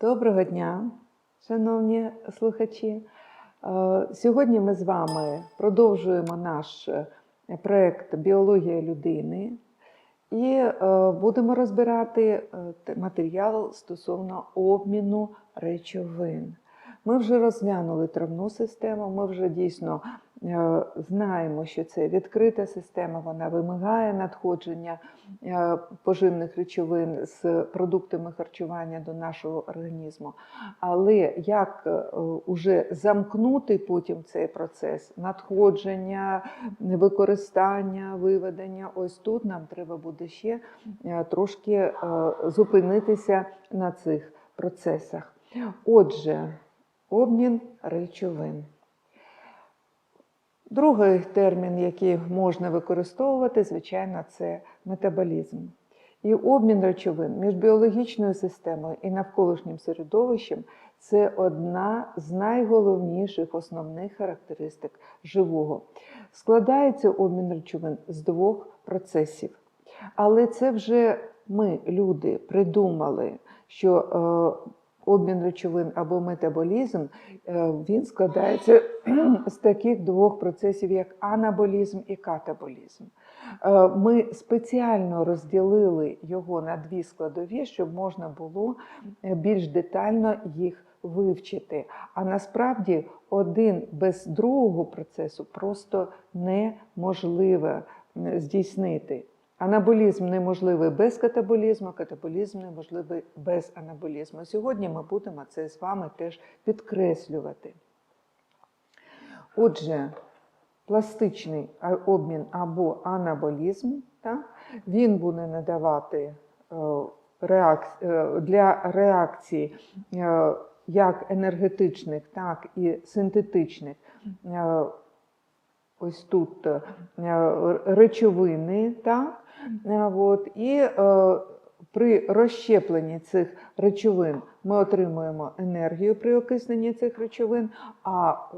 Доброго дня, шановні слухачі. Е, Сьогодні ми з вами продовжуємо наш е, проект Біологія людини і е, будемо розбирати матеріал стосовно обміну речовин. Ми вже розглянули травну систему, ми вже дійсно е, знаємо, що це відкрита система, вона вимагає надходження е, поживних речовин з продуктами харчування до нашого організму. Але як е, уже замкнути потім цей процес надходження, використання, виведення, ось тут нам треба буде ще трошки зупинитися на цих процесах. Отже, обмін речовин. Другий термін, який можна використовувати, звичайно, це метаболізм. І обмін речовин між біологічною системою і навколишнім середовищем це одна з найголовніших основних характеристик живого. Складається обмін речовин з двох процесів. Але це вже ми, люди, придумали, що е, обмін речовин або метаболізм е, він складається з таких двох процесів, як анаболізм і катаболізм. Е, Ми спеціально розділили його на дві складові, щоб можна було е, більш детально їх вивчити. А насправді один без другого процесу просто неможливо здійснити. Анаболізм неможливий без катаболізму, катаболізм неможливий без анаболізму. Сьогодні ми будемо це з вами теж підкреслювати. Отже, пластичний обмін або анаболізм, так, він буде надавати е, е, для реакції е, як енергетичних, так і синтетичних. Е, Ось тут е, речовини, так? Е, От, і е, при розщепленні цих речовин ми отримуємо енергію при окисненні цих речовин, а е,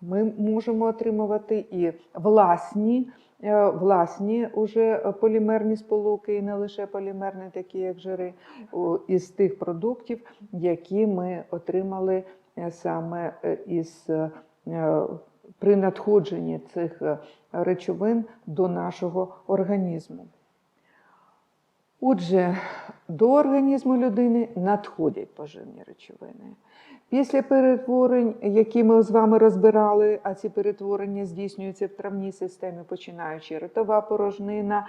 ми можемо отримувати і власні, е, власні уже полімерні сполуки, і не лише полімерні, такі як жири, із тих продуктів, які ми отримали е, саме е, із е, при надходженні цих е, речовин до нашого організму. Отже, до організму людини надходять поживні речовини. Після перетворень, які ми з вами розбирали, а ці перетворення здійснюються в травній системі, починаючи ротова порожнина,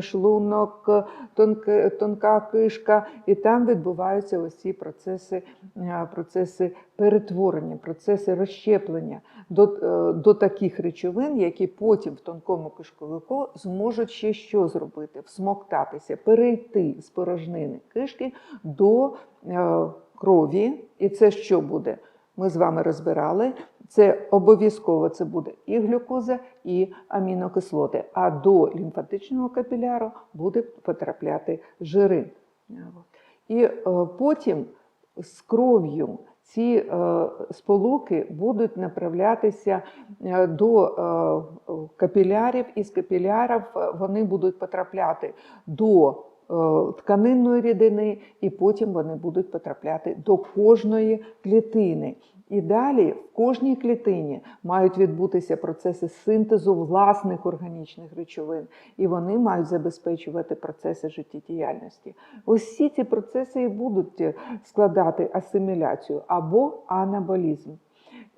шлунок, тонка, тонка кишка, і там відбуваються ось ці процеси, е, процеси перетворення, процеси розщеплення до, е, до таких речовин, які потім в тонкому кишковику зможуть ще що зробити? Всмоктатися, перейти з порожнини кишки до е, крові. І це що буде? Ми з вами розбирали. Це обов'язково це буде і глюкоза, і амінокислоти. А до лімфатичного капіляру буде потрапляти жири. І е, потім з кров'ю ці е, сполуки будуть направлятися до капілярів, і з капілярів вони будуть потрапляти до тканинної рідини, і потім вони будуть потрапляти до кожної клітини. І далі в кожній клітині мають відбутися процеси синтезу власних органічних речовин, і вони мають забезпечувати процеси життєдіяльності. Ось всі ці процеси і будуть е, складати асиміляцію або анаболізм.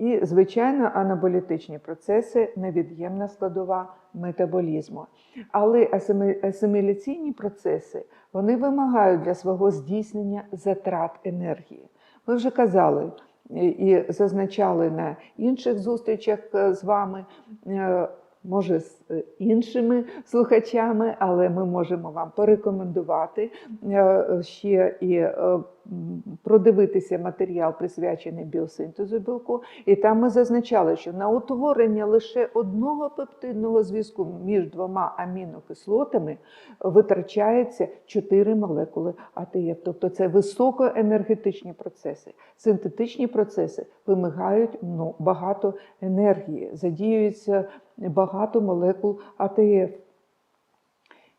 І, звичайно, анаболітичні процеси невід'ємна складова метаболізму. Але асиміляційні процеси вони вимагають для свого здійснення затрат енергії. Ми вже казали і- зазначали на інших зустрічах е, з вами. е, Може, з іншими слухачами, але ми можемо вам порекомендувати е, ще і е, продивитися матеріал, присвячений біосинтезу білку. І там ми зазначали, що на утворення лише одного пептидного зв'язку між двома амінокислотами витрачається 4 молекули АТФ. Тобто це високоенергетичні процеси. Синтетичні процеси вимагають ну, багато енергії, задіюється багато молекул АТФ.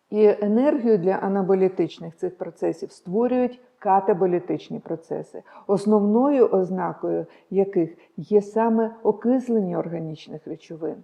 І енергію для анаболітичних цих процесів створюють катаболітичні процеси, основною ознакою яких є саме окислення органічних речовин.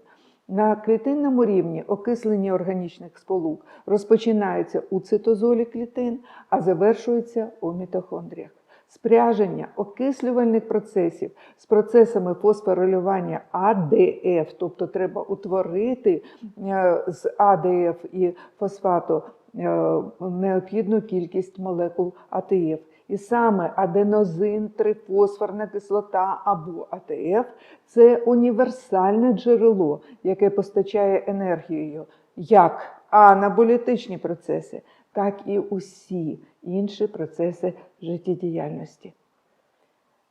На клітинному рівні окислення органічних сполук розпочинається у цитозолі клітин, а завершується у мітохондріях. Спряження окислювальних процесів з процесами фосфорилювання АДФ, тобто треба утворити е, з АДФ і фосфату е, необхідну кількість молекул АТФ. І саме аденозин, трифосфорна кислота або АТФ це універсальне джерело, яке постачає енергію як анаболітичні процеси, так і усі інші процеси життєдіяльності.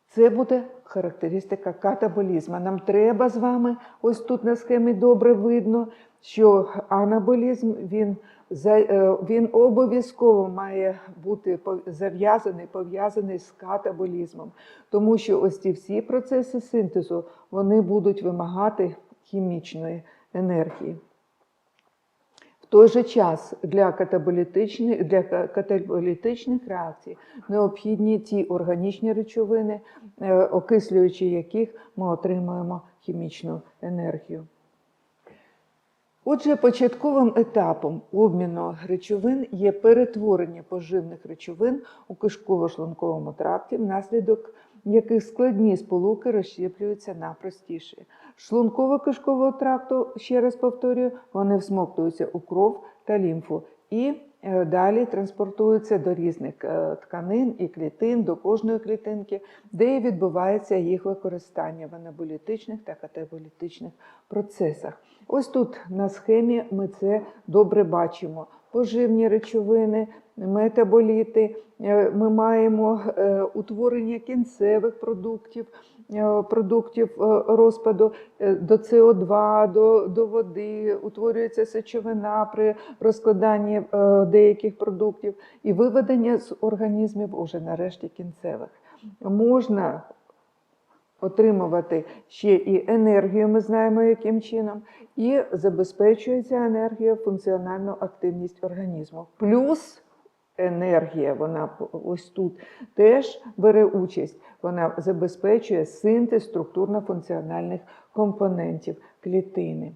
Це буде характеристика катаболізму. Нам треба з вами, ось тут на схемі добре видно, що анаболізм він, е, він обов'язково має бути зав'язаний, пов'язаний з катаболізмом, тому що ось ці всі процеси синтезу вони будуть вимагати хімічної енергії. В той же час для катаболітичних, для ка- катаболітичних реакцій необхідні ті органічні речовини, е, окислюючи яких ми отримуємо хімічну енергію. Отже, початковим етапом обміну речовин є перетворення поживних речовин у кишково-шлунковому тракті, внаслідок яких складні сполуки розщеплюються на простіші. Шлунково-кишкового тракту, ще раз повторюю, вони всмоктуються у кров та лімфу і е, далі транспортуються до різних е, тканин і клітин, до кожної клітинки, де і відбувається їх використання в анаболітичних та катаболітичних процесах. Ось тут на схемі ми це добре бачимо. Поживні речовини, метаболіти. Е, Ми маємо е, утворення кінцевих продуктів, е, продуктів розпаду до СО2, до, до води, утворюється сечовина при розкладанні деяких продуктів і виведення з організмів уже нарешті кінцевих. Можна отримувати ще і енергію, ми знаємо, яким чином, і забезпечується енергія функціональну активність організму. Плюс енергія, вона ось тут теж бере участь, вона забезпечує синтез структурно-функціональних компонентів клітини.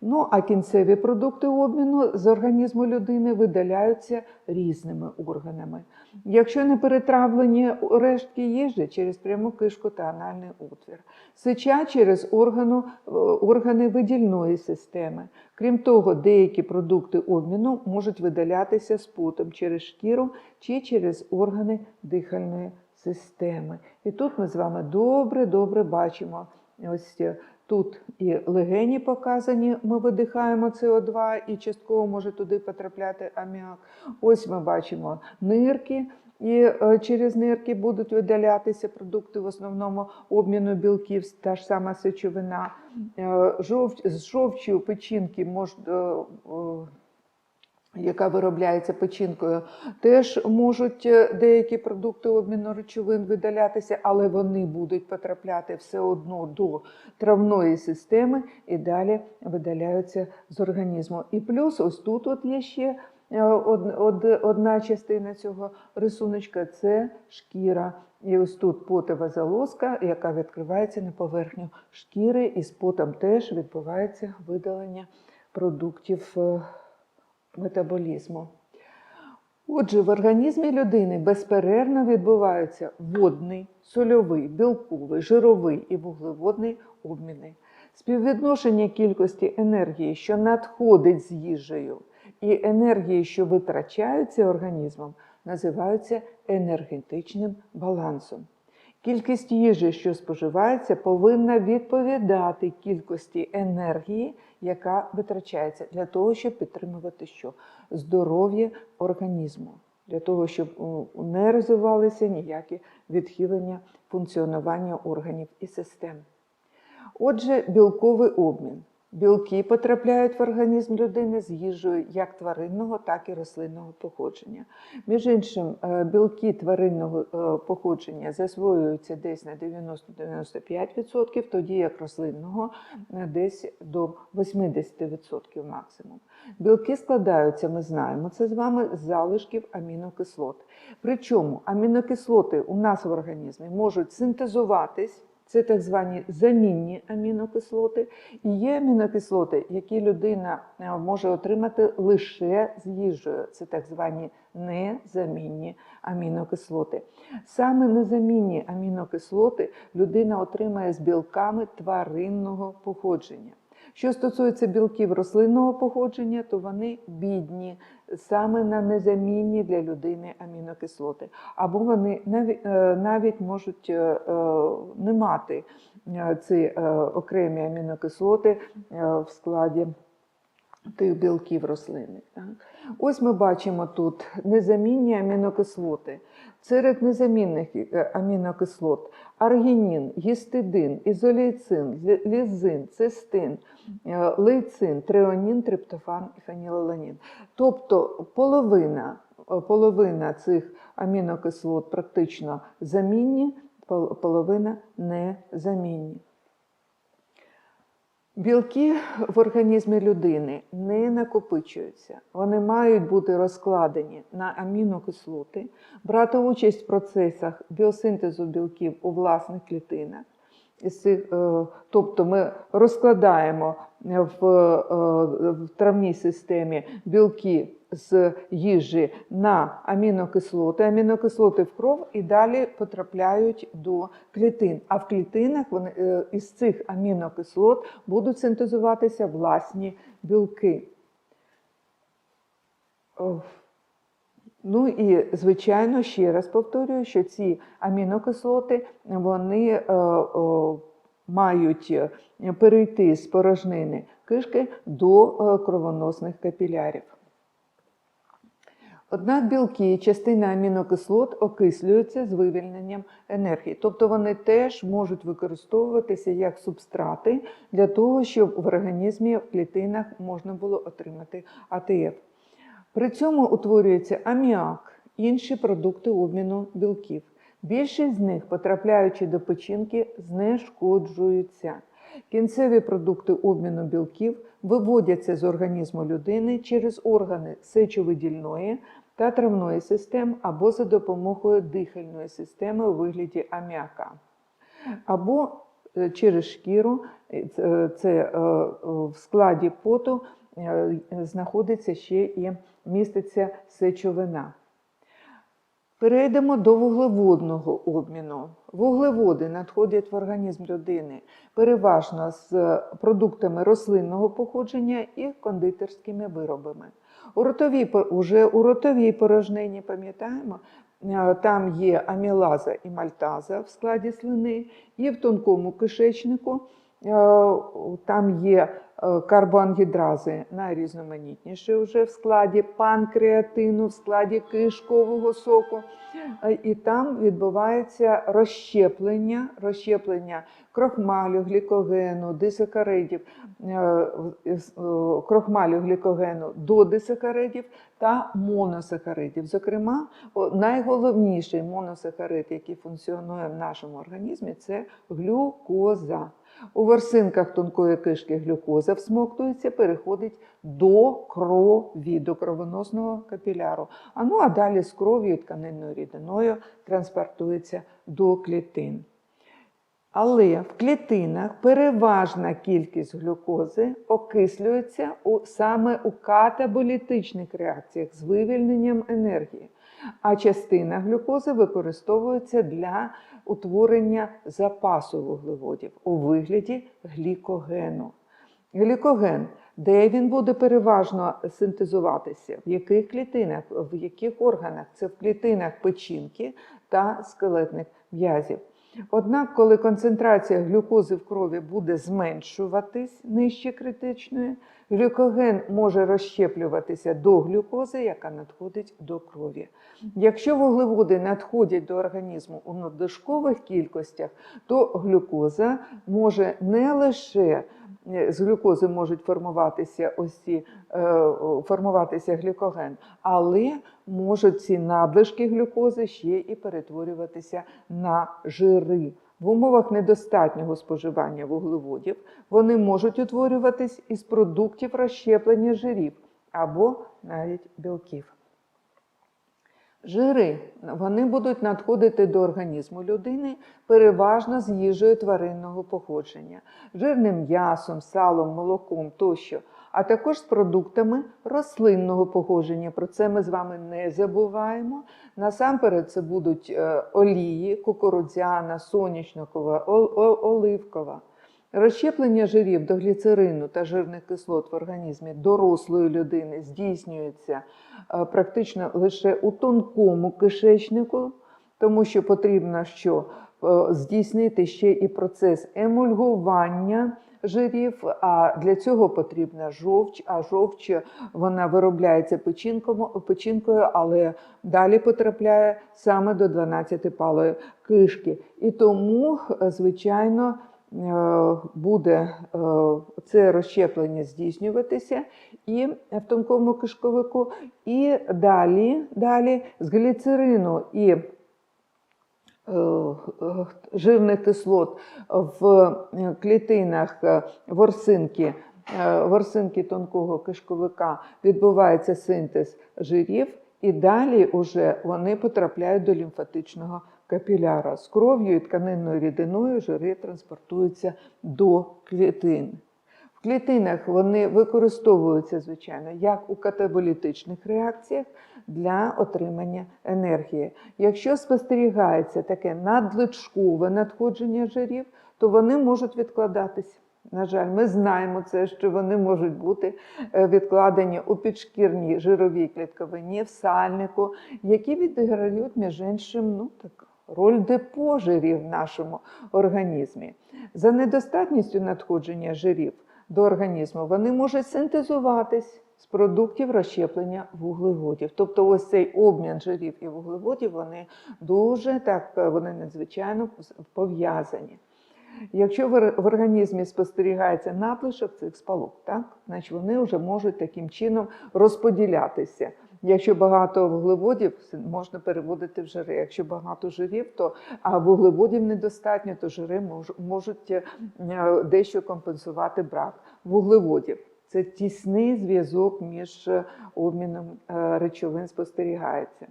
Ну, а кінцеві продукти обміну з організму людини видаляються різними органами. Якщо не перетравлені рештки їжі через пряму кишку та анальний отвір, сеча через органу, е, органи видільної системи. Крім того, деякі продукти обміну можуть видалятися з потом через шкіру чи через органи дихальної системи. І тут ми з вами добре-добре бачимо ось е, Тут і легені показані, ми видихаємо СО2 і частково може туди потрапляти аміак. Ось ми бачимо нирки, і е, через нирки будуть видалятися продукти в основному обміну білків, та ж сама сечовина. Е, жовч, з жовчю печінки можна. Яка виробляється печінкою, теж можуть е, деякі продукти обміну речовин видалятися, але вони будуть потрапляти все одно до травної системи і далі видаляються з організму. І плюс ось тут от є ще е, од- од- одна частина цього рисуночка це шкіра. І ось тут потова залозка, яка відкривається на поверхню шкіри, і з потом теж відбувається видалення продуктів. Метаболізму. Отже, в організмі людини безперервно відбуваються водний, сольовий, білковий, жировий і вуглеводний обміни. Співвідношення кількості енергії, що надходить з їжею, і енергії, що витрачаються організмом, називаються енергетичним балансом. Кількість їжі, що споживається, повинна відповідати кількості енергії, яка витрачається, для того, щоб підтримувати що? здоров'я організму, для того, щоб не розвивалися ніякі відхилення функціонування органів і систем. Отже, білковий обмін. Білки потрапляють в організм людини з їжею як тваринного, так і рослинного походження. Між іншим, е, білки тваринного е, походження засвоюються десь на 90-95%, тоді як рослинного е, десь до 80% максимум. Білки складаються, ми знаємо, це з вами з залишків амінокислот. Причому амінокислоти у нас в організмі можуть синтезуватись. Це так звані замінні амінокислоти. І є амінокислоти, які людина е, може отримати лише з їжею. Це так звані незамінні амінокислоти. Саме незамінні амінокислоти людина отримає з білками тваринного походження. Що стосується білків рослинного походження, то вони бідні саме на незамінні для людини амінокислоти, або вони навіть, навіть можуть е, е, не мати е, ці е, окремі амінокислоти е, в складі тих білків рослини. Ось ми бачимо тут незамінні амінокислоти. Серед незамінних е, амінокислот аргінін, гістидин, ізолейцин, лізин, цистин, е, лейцин, треонін, триптофан і фенілаланін. Тобто половина, е, половина цих амінокислот практично замінні, половина незамінні. Білки в організмі людини не накопичуються. Вони мають бути розкладені на амінокислоти, брати участь в процесах біосинтезу білків у власних клітинах. Е, Тобто ми розкладаємо в, е, в травній системі білки з їжі на амінокислоти, амінокислоти в кров і далі потрапляють до клітин. А в клітинах вони, е, із цих амінокислот будуть синтезуватися власні білки. Ну і звичайно, ще раз повторюю, що ці амінокислоти вони е, о, мають е, перейти з порожнини кишки до е, кровоносних капілярів. Однак білки, частина амінокислот окислюються з вивільненням енергії, тобто вони теж можуть використовуватися як субстрати для того, щоб в організмі в клітинах можна було отримати АТФ. При цьому утворюється аміак, інші продукти обміну білків. Більшість з них, потрапляючи до печінки, знешкоджуються. Кінцеві продукти обміну білків виводяться з організму людини через органи сечовидільної та травної систем або за допомогою дихальної системи у вигляді аміака або е, через шкіру, е, це- е, в складі поту знаходиться ще і міститься сечовина. Перейдемо до вуглеводного обміну. Вуглеводи надходять в організм людини переважно з продуктами рослинного походження і кондитерськими виробами. У ротовій, уже у ротовій порожнині, пам'ятаємо, е, там є амілаза і мальтаза в складі слини, і в тонкому кишечнику е, там є е, карбоангідрази найрізноманітніші вже в складі панкреатину, в складі кишкового соку. Е, І там відбувається розщеплення, розщеплення крохмалю, глікогену, дисакаридів, е, е, крохмалю, глікогену до дисакаридів та моносахаридів. Зокрема, найголовніший моносахарид, який функціонує в нашому організмі, це глюкоза. У ворсинках тонкої кишки глюкоза всмоктується, переходить до крові, до кровоносного капіляру. А ну а далі з кров'ю і тканинною рідиною транспортується до клітин. Але в клітинах переважна кількість глюкози окислюється у, саме у катаболітичних реакціях з вивільненням енергії, а частина глюкози використовується для утворення запасу вуглеводів у вигляді глікогену. Глікоген, де він буде переважно синтезуватися, в яких клітинах, в яких органах? Це в клітинах печінки та скелетних м'язів. Однак, коли концентрація глюкози в крові буде зменшуватись нижче критичної, глюкоген може розщеплюватися до глюкози, яка надходить до крові. Якщо вуглеводи надходять до організму у надлишкових кількостях, то глюкоза може не лише з глюкози можуть формуватися ось ці, е, формуватися глікоген, але можуть ці надлишки глюкози ще і перетворюватися на жири. В умовах недостатнього споживання вуглеводів вони можуть утворюватись із продуктів розщеплення жирів або навіть білків. Жири вони будуть надходити до організму людини переважно з їжею тваринного походження, жирним м'ясом, салом, молоком тощо, а також з продуктами рослинного походження. Про це ми з вами не забуваємо. Насамперед, це будуть е, олії, кукурудзяна, о- оливкова. Розщеплення жирів до гліцерину та жирних кислот в організмі дорослої людини здійснюється е, практично лише у тонкому кишечнику, тому що потрібно що е, здійснити ще і процес емульгування жирів, а для цього потрібна жовч, а жовч вона виробляється печінкою, але далі потрапляє саме до 12-палої кишки. І тому, е, звичайно, е, буде е, це розщеплення здійснюватися і в тонкому кишковику, і далі, далі з гліцерину і е, жирних кислот в клітинах е, ворсинки, ворсинки тонкого кишковика відбувається синтез жирів, і далі уже вони потрапляють до лімфатичного капіляра. З кров'ю і тканинною рідиною жири транспортуються до клітин. В клітинах вони використовуються, звичайно, як у катаболітичних реакціях для отримання енергії. Якщо спостерігається таке надлишкове надходження жирів, то вони можуть відкладатися. На жаль, ми знаємо це, що вони можуть бути е, відкладені у підшкірній жировій клітковині, в сальнику, які відіграють, між іншим, ну так. Роль депо жирів в нашому організмі. За недостатністю надходження жирів до організму вони можуть синтезуватись з продуктів розщеплення вуглеводів. Тобто, ось цей обмін жирів і вуглеводів вони дуже так, вони надзвичайно пов'язані. Якщо в в організмі спостерігається надлишок цих спалок, так, значить вони вже можуть таким чином розподілятися. Якщо багато вуглеводів, можна переводити в жири. Якщо багато жирів, то а вуглеводів недостатньо, то жири мож- можуть е, дещо компенсувати брак вуглеводів. Це тісний зв'язок між е, обміном е, речовин спостерігається.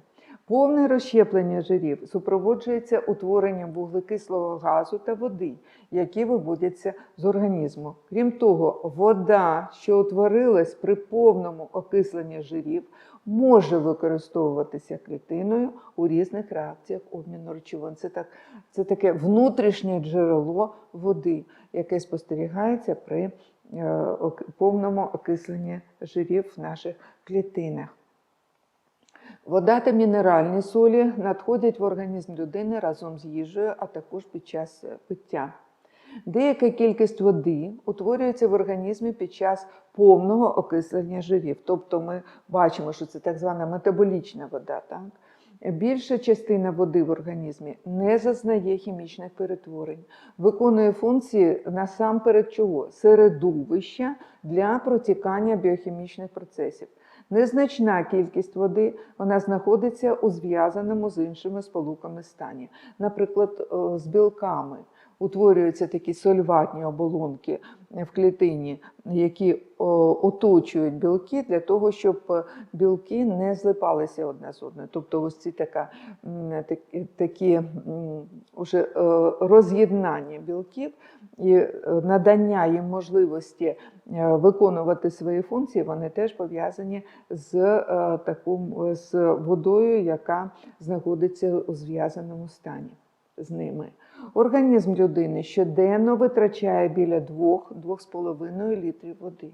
Повне розщеплення жирів супроводжується утворенням вуглекислого газу та води, які виводяться з організму. Крім того, вода, що утворилась при повному окисленні жирів, може використовуватися клітиною у різних реакціях обміну речовин. Це, так, це таке внутрішнє джерело води, яке спостерігається при е, повному окисленні жирів в наших клітинах. Вода та мінеральні солі надходять в організм людини разом з їжею, а також під час е, пиття. Деяка кількість води утворюється в організмі під час повного окислення жирів. Тобто ми бачимо, що це так звана метаболічна вода. Так? Більша частина води в організмі не зазнає хімічних перетворень, виконує функції насамперед чого? Середовища для протікання біохімічних процесів. Незначна кількість води вона знаходиться у зв'язаному з іншими сполуками стані, наприклад, е, з білками. Утворюються такі сольватні оболонки в клітині, які оточують білки для того, щоб е, білки не злипалися одне з одною. Тобто, ось ці така, такі, уже е, роз'єднання білків і е, надання їм можливості виконувати свої функції, вони теж пов'язані з, таком, з водою, яка знаходиться у зв'язаному стані з ними. Організм людини щоденно витрачає біля 2-2,5 літрів води.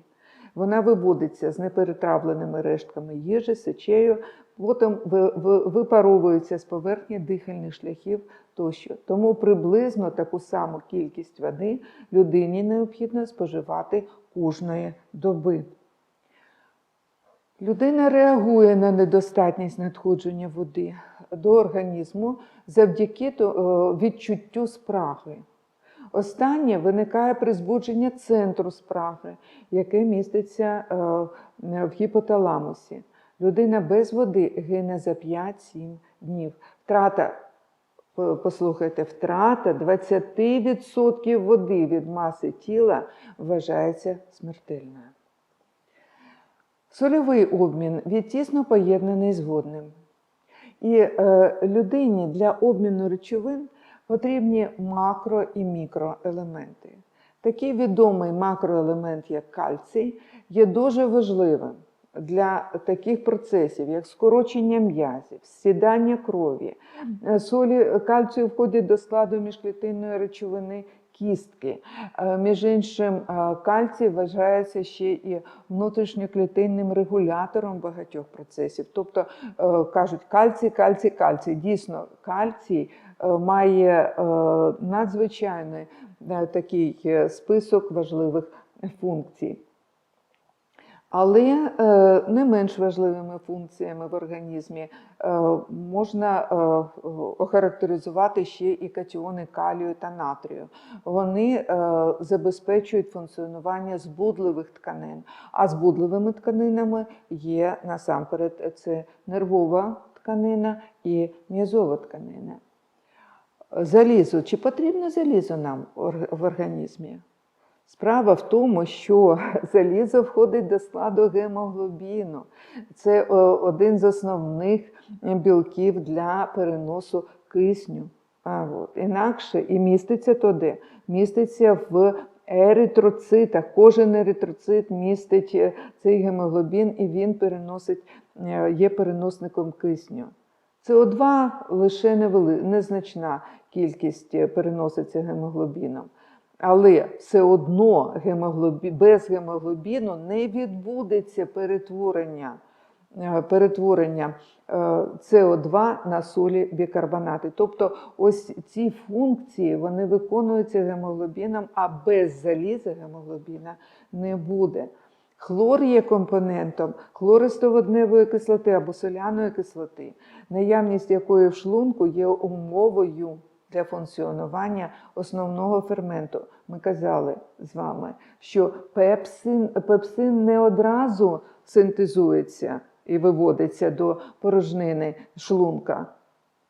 Вона виводиться з неперетравленими рештками їжі, сечею, потім ви- ви- випаровується з поверхні дихальних шляхів тощо. Тому приблизно таку саму кількість води людині необхідно споживати кожної доби. Людина реагує на недостатність надходження води до організму завдяки е, відчуттю спраги. Останнє виникає при збудженні центру спраги, яке міститься е, в гіпоталамусі. Людина без води гине за 5-7 днів. Втрата, послухайте, втрата 20% води від маси тіла вважається смертельною. Сольовий обмін він тісно поєднаний з водним. І е, людині для обміну речовин потрібні макро і мікроелементи. Такий відомий макроелемент, як кальцій, є дуже важливим для таких процесів, як скорочення м'язів, сідання крові. Солі кальцію входять до складу міжклітинної речовини кістки. Е, Між іншим, е, кальцій вважається ще і внутрішньоклітинним регулятором багатьох процесів. Тобто е, кажуть кальцій, кальцій, кальцій. Дійсно, кальцій має надзвичайний такий список важливих функцій. Але е, не менш важливими функціями в організмі е, можна е, охарактеризувати ще і катіони калію та натрію. Вони забезпечують функціонування збудливих тканин, а збудливими тканинами є насамперед це нервова тканина і м'язова тканина. Залізо. Чи потрібно залізо нам в організмі? Справа в тому, що залізо входить до складу гемоглобіну. Це е, один з основних білків для переносу кисню. А, от. Інакше і міститься то де? Міститься в еритроцитах. Кожен еритроцит містить е, цей гемоглобін, і він переносить, е, є переносником кисню. СО2 лише невели- незначна кількість переноситься гемоглобіном. Але все одно без гемоглобіну не відбудеться перетворення, е, перетворення е, СО2 на солі бікарбонати. Тобто ось ці функції вони виконуються гемоглобіном, а без заліза гемоглобіна не буде. Хлор є компонентом хлористоводневої кислоти або соляної кислоти, наявність якої в шлунку є умовою для функціонування основного ферменту. Ми казали з вами, що пепсин, пепсин не одразу синтезується і виводиться до порожнини шлунка,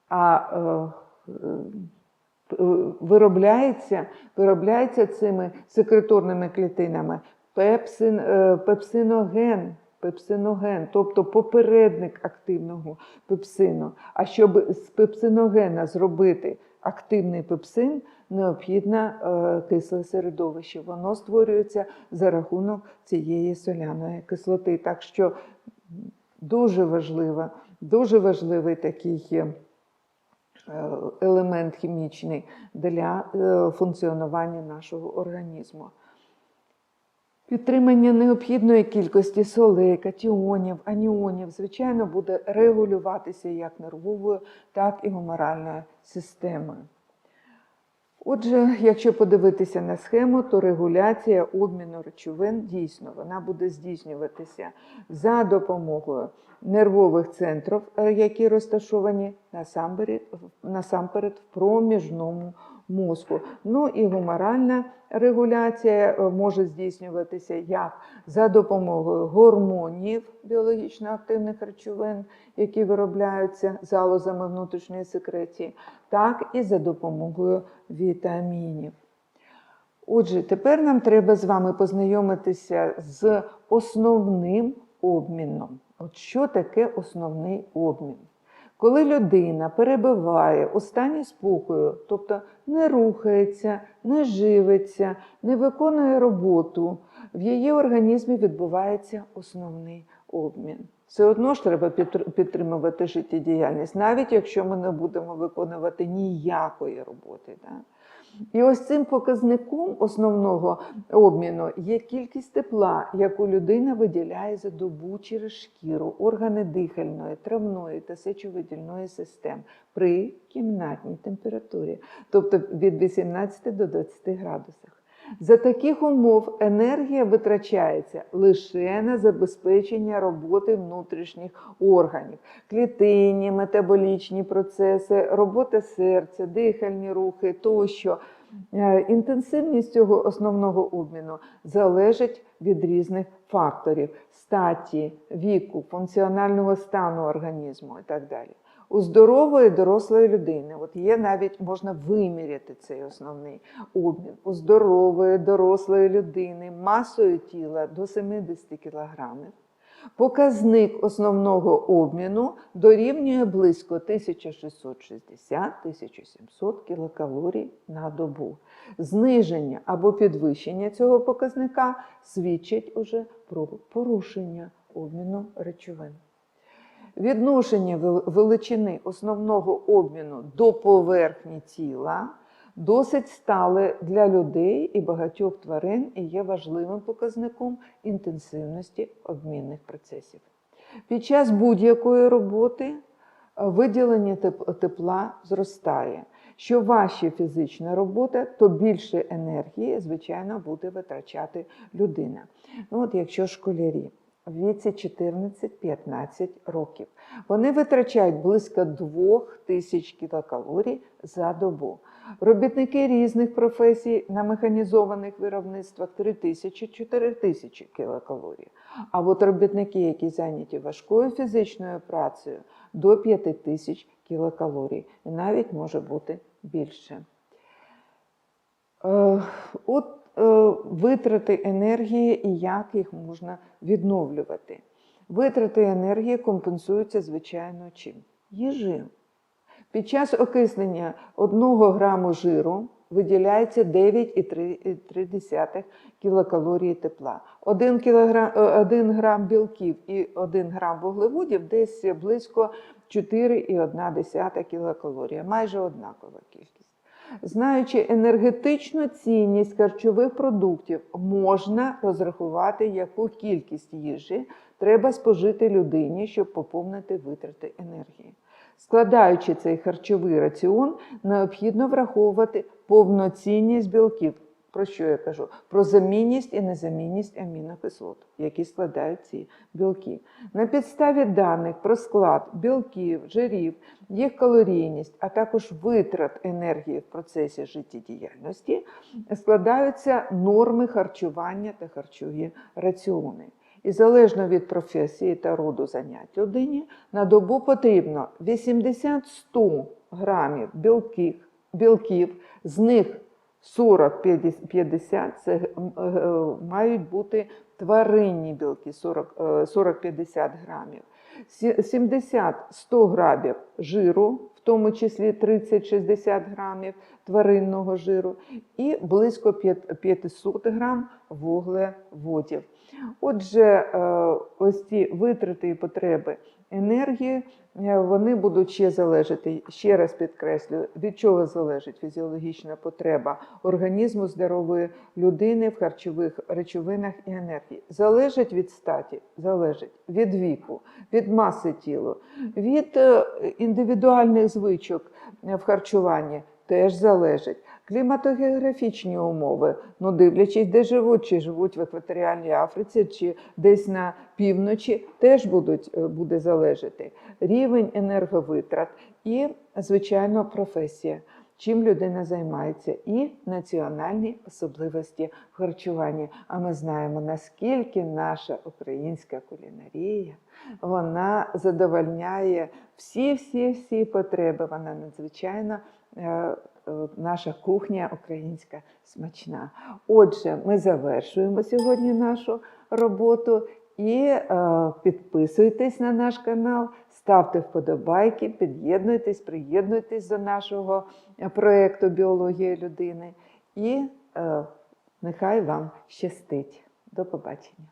а е, е, виробляється, виробляється цими секреторними клітинами пепсин, е, пепсиноген. Пепсиноген, тобто попередник активного пепсину. А щоб з пепсиногена зробити активний пепсин, необхідне е, кисле середовище. Воно створюється за рахунок цієї соляної кислоти. Так що дуже важлива, дуже важливий такий е, елемент хімічний для е, функціонування нашого організму. Підтримання необхідної кількості солей, катіонів, аніонів, звичайно, буде регулюватися як нервовою, так і гуморальною системою. Отже, якщо подивитися на схему, то регуляція обміну речовин дійсно вона буде здійснюватися за допомогою нервових центрів, е, які розташовані насамперед, насамперед в проміжному мозку. Ну і гуморальна регуляція е, може здійснюватися як за допомогою гормонів біологічно активних речовин, які виробляються залозами внутрішньої секреції, так і за допомогою вітамінів. Отже, тепер нам треба з вами познайомитися з основним обміном. От що таке основний обмін? Коли людина перебиває у стані спокою, тобто не рухається, не живиться, не виконує роботу, в її організмі відбувається основний обмін. Все одно ж треба підтримувати життєдіяльність, навіть якщо ми не будемо виконувати ніякої роботи. Да? І ось цим показником основного обміну є кількість тепла, яку людина виділяє за добу через шкіру, органи дихальної, травної та сечовидільної систем при кімнатній температурі, тобто від 18 до 20 градусах. За таких умов енергія витрачається лише на забезпечення роботи внутрішніх органів, клітинні, метаболічні процеси, робота серця, дихальні рухи тощо. Е, Інтенсивність цього основного обміну залежить від різних факторів статі, віку, функціонального стану організму і так далі. У здорової дорослої людини, от є навіть можна виміряти цей основний обмін. У здорової дорослої людини масою тіла до 70 кг. Показник основного обміну дорівнює близько 1660-1700 кілокалорій на добу. Зниження або підвищення цього показника свідчить уже про порушення обміну речовин. Відношення величини основного обміну до поверхні тіла досить стале для людей і багатьох тварин і є важливим показником інтенсивності обмінних процесів. Під час будь-якої роботи е, виділення тепла зростає. Що важче фізична робота, то більше енергії, звичайно, буде витрачати людина. Ну, от якщо школярі віці 14-15 років, вони витрачають близько 2000 кілокалорій за добу. Робітники різних професій на механізованих виробництвах 3000-4000 кілокалорій. А от робітники, які зайняті важкою фізичною працею, до 5000 кілокалорій, і навіть може бути більше. Е, От витрати енергії і як їх можна відновлювати. Витрати енергії компенсуються, звичайно, чим? Їжею. Під час окиснення 1 граму жиру виділяється 9,3 кілокалорії тепла. 1, кілограм, 1 грам білків і 1 грам вуглеводів десь близько 4,1 кілокалорія, майже однакова кількість. Знаючи енергетичну цінність харчових продуктів, можна розрахувати, яку кількість їжі треба спожити людині, щоб поповнити витрати енергії. Складаючи цей харчовий раціон, необхідно враховувати повноцінність білків. Про що я кажу? Про замінність і незамінність амінокислот, які складають ці білки. На підставі даних про склад білків, жирів, їх калорійність, а також витрат енергії в процесі життєдіяльності, складаються норми харчування та харчові раціони. І залежно від професії та роду занять людині, на добу потрібно 80-100 грамів білків, білків, з них 40-50 це е, мають бути тваринні білки 40 е, 40-50 грамів. 70-100 грамів жиру, в тому числі 30-60 грамів тваринного жиру, і близько 500 грам вуглеводів. Отже, е, ось ці витрати і потреби енергії, е, вони будуть ще залежати, ще раз підкреслюю, від чого залежить фізіологічна потреба організму здорової людини в харчових речовинах і енергії. Залежить від статі, залежить від віку, від маси тіла, від е, індивідуальних звичок е, в харчуванні теж залежить. Кліматогеографічні умови, ну дивлячись, де живуть, чи живуть в екваторіальній Африці, чи десь на півночі, теж будуть, е, буде залежати рівень енерговитрат і, звичайно, професія, чим людина займається, і національні особливості в харчуванні. А ми знаємо, наскільки наша українська кулінарія вона задовольняє всі-всі-всі потреби. Вона надзвичайно. Е, е, Наша кухня українська смачна. Отже, ми завершуємо сьогодні нашу роботу і е, підписуйтесь на наш канал, ставте вподобайки, під'єднуйтесь, приєднуйтесь до нашого проєкту Біологія людини. І нехай вам щастить. До побачення.